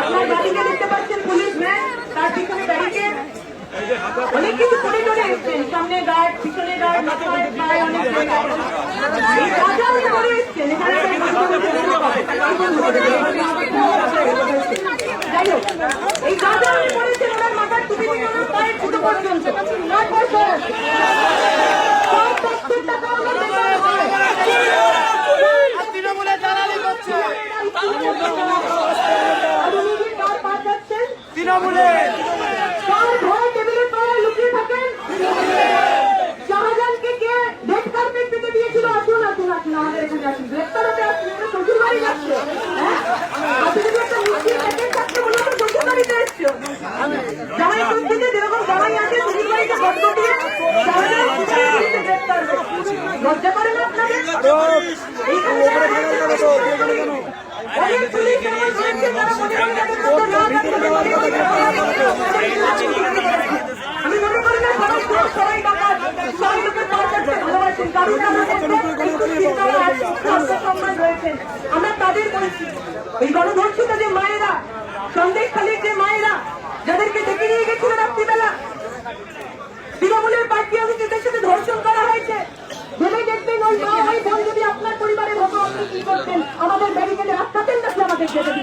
আপনার বাড়িতে দেখতে পাচ্ছেন, পুলিশ ভ্যান, তার পিছনে ব্যারিকেড অনেক কিছু করে চলে এসছেন। সামনে গার্ড, পিছনে গার্ড মাথায় পায়ে অনেক এসছেন। এখানে আমরা তাদের বলছি এই গণধর্ষিত যে মায়েরা সন্দেশখালীর যে মায়েরা যাদেরকে ডেকে নিয়ে গেছিল রাত্রিবেলা তৃণমূলের পার্টি অফিসের সাথে ধর্ষণ করা হয়েছে ভেবে দেখবেন ওই মা ওই বোন যদি আপনার পরিবারের হতো আপনি কি করতেন আমাদের ব্যারিকেডে আটকাতেন নাকি আমাদের যেতে দিতেন প্রশ্ন হলো আপনাদের কাছে। ভেবে দেখবেন ওই সন্দেশখালীর ছোট্ট ছেলেটা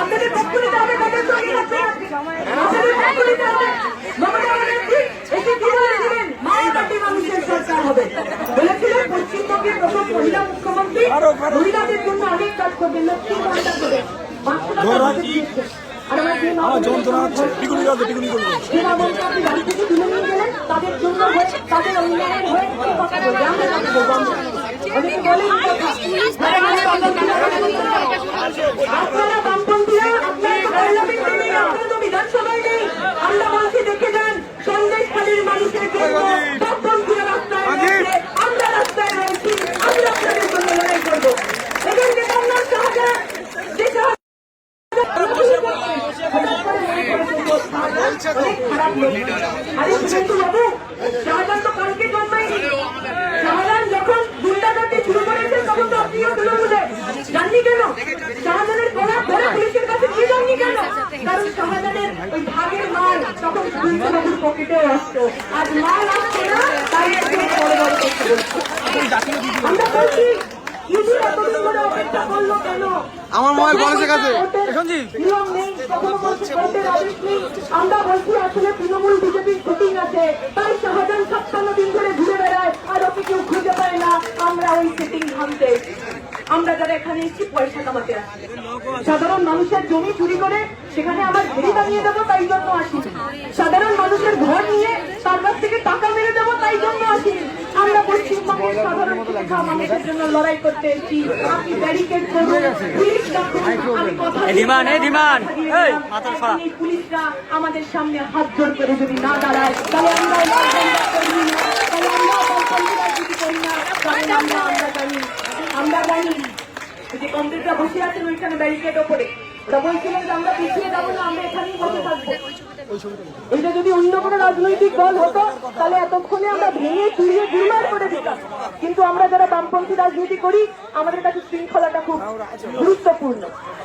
আপনাদের পক্ষ নিতে হবে আপনাদের পক্ষ নিতে হবে বলেছিলেন মায়াবাটি মানুষের সরকার হবে বলেছিলেন পশ্চিমবঙ্গের প্রথম মহিলা মুখ্যমন্ত্রী মহিলাদের জন্য করবেন লক্ষ্মী ঘণ্টা করে যন্ত্রণা হচ্ছে টিকুনি করবে টিকুনি করবে তাদের জন্য হয়ে, তাদের অন্যায়ের হয়ে কথা বলবে? আমরা কথা বলব। অনেকে বলেন কথা। আপনারা বামপন্থীরা, আপনারা তো পার্লামেন্টে নেই, আপনারা তো বিধানসভায় নেই। আমরা বলছি দেখে যান, সন্দেশখালীর মানুষের জন্য বামপন্থীরা রাস্তায় রয়েছে, আমরা রাস্তায় রয়েছি, আমরা আপনাদের জন্য লড়াই করব। দেখেন যে কন্যা শাহজাহান, যে শাহজাহান আরে শুভেন্দু বাবু, শাহজাহান তো কালকে জন্মায়নি। শাহজাহান যখন গুন্ডাগর্দি শুরু করেছে, তখন তো আপনিও তৃণমূলে। যাননি কেন? শাহজাহানের গলা ধরে পুলিশের কাছে নিয়ে যাননি কেন? কারণ শাহজাহানের ওই ভাগের মাল তখন পকেটেও আসতো। আজ মাল আসছে না, তাই। আমরা বলছি? আমার মোবাইল কাছে আদেশ নেই আমরা বলছি আসলে তৃণমূল বিজেপির শুটিং আছে তাই শাহজাহান দিন ধরে ঘুরে বেড়ায় আর ওকে কেউ খুঁজে পায় না আমরা ওই সেটিং ভাঙতে। আমরা যারা এখানে এসেছি পয়সা কামাতে আসছি। সাধারণ মানুষের জমি চুরি করে সেখানে আমার ঘেরি বানিয়ে দেবো তাই জন্য আসি সাধারণ মানুষের ঘর নিয়ে তার কাছ থেকে টাকা মেরে দেবো তাই জন্য আসি আমরা পশ্চিমবঙ্গের সাধারণ শিক্ষা মানুষের জন্য লড়াই করতে এসেছি। আপনি ব্যারিকেড করুন পুলিশ পুলিশরা আমাদের সামনে হাত জোর করে যদি না দাঁড়ায় তাহলে আমরা এই আন্দোলন করি না, তাহলে আমরা করি না, তাহলে আমরা আমরা জানি আমরা জানি যে কংগ্রেসরা বসে আছেন ওইখানে ব্যারিকেড ওপরে। আমরা যাব না, আমরা এখানেই বসে থাকব। যদি অন্য কোনো রাজনৈতিক দল হতো, তাহলে এতক্ষণে আমরা ভেঙে করে কিন্তু আমরা যারা বামপন্থী রাজনীতি করি, আমাদের কাছে শৃঙ্খলাটা খুব গুরুত্বপূর্ণ।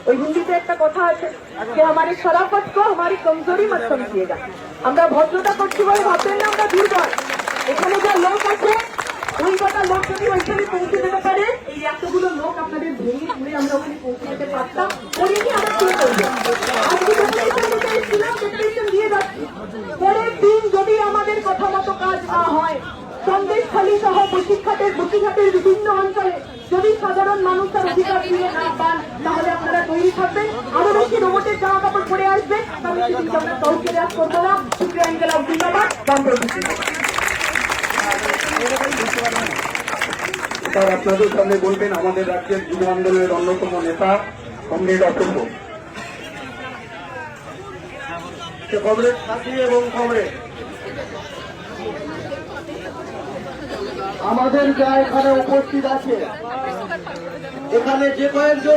ওই হিন্দিতে একটা কথা আছে, যে আমার সরাফত কো কমজোরি মত আমরা ভদ্রতা করছি বলে ভাববেন না, আমরা দুর্বল। এখানে যা লোক আছে ওই কটা লোক যদি ওইখানে পৌঁছে যেতে পারে, এই এতগুলো লোক আপনাদের ভেঙে ঘুরে আমরা ওখানে পৌঁছে দিতে পারতাম অনেকে আমরা শুরু করব? দিন যদি আমাদের কথা মতো কাজ না হয়, সন্দেশখালী সহ বসিরঘাটের বসিরঘাটের বিভিন্ন অঞ্চলে যদি সাধারণ মানুষ তার তাহলে আপনারা তৈরি থাকবেন আমাদের কি রোবটের জামা কাপড় পরে আসবেন। তাহলে কিন্তু আমরা তহকিলাত করব না শুক্রিয়া আঙ্কেল আব্দুল্লাবাদ জিন্দাবাদ। আপনাদের সামনে বলবেন, আমাদের রাজ্যের যুব আন্দোলনের অন্যতম নেতা কমরেড অপূর্ব কমরেড সাথী এবং কমরেড আমাদের যা এখানে উপস্থিত আছে, এখানে যে কয়েকজন